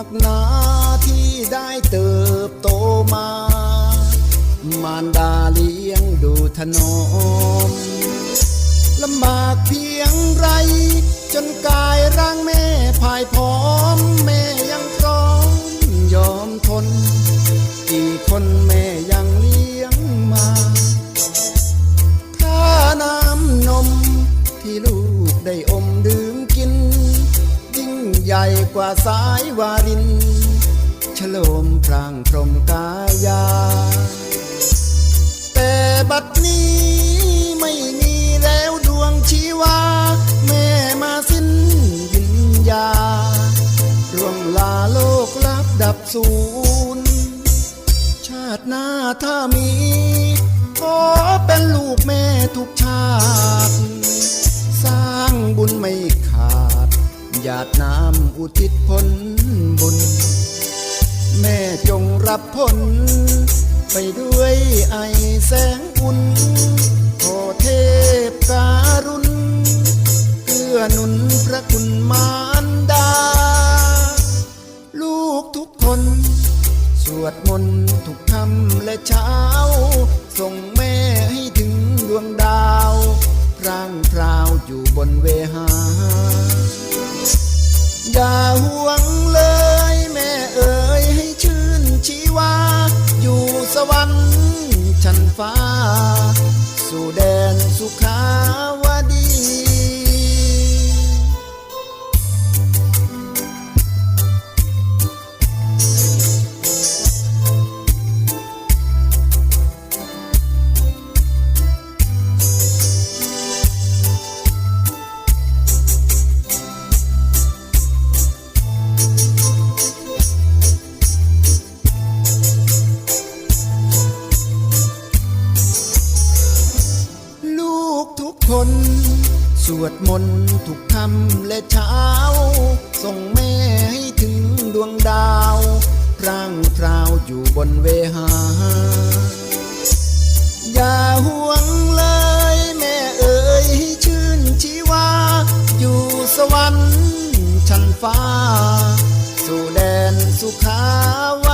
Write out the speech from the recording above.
ักหนาที่ได้เติบโตมา มารดาเลี้ยงดูถนอมลำบากเพียง ใหญ่กว่าสายวารินฉโลมพรางพรมกายา แต่บัดนี้ไม่มีแล้วดวงชีวา แม่มาสิ้นวิญญาร่วงลาโลกลับดับสูญชาติหน้าถ้ามีขอเป็นลูกแม่ทุกชาติ สร้างบุญไม่ขาด หยาดน้ำอุทิศผลบุญ แม่จงรับผล ไปด้วยไอแสงอุ่นโอเทพการุณเกื้อหนุนพระคุณมารดา ลูกทุกคน สวดมนต์ทุกคำและเช้า ส่งแม่ให้ถึงดวงดาวร่างพราวอยู่บนเวหา อย่าห่วงเลยแม่เอ๋ยให้ชื่นชีวา อยู่สวรรค์ชั้นฟ้า สู่แดนสุขาว ทุกคน สวดมนต์ทุกคำและเช้า ส่งแม่ให้ถึงดวงดาวพร่างพราวอยู่บนเวหา อย่าห่วงเลยแม่เอ๋ยให้ชื่นชีวา อยู่สวรรค์ชั้นฟ้า สู่แดนสุขาว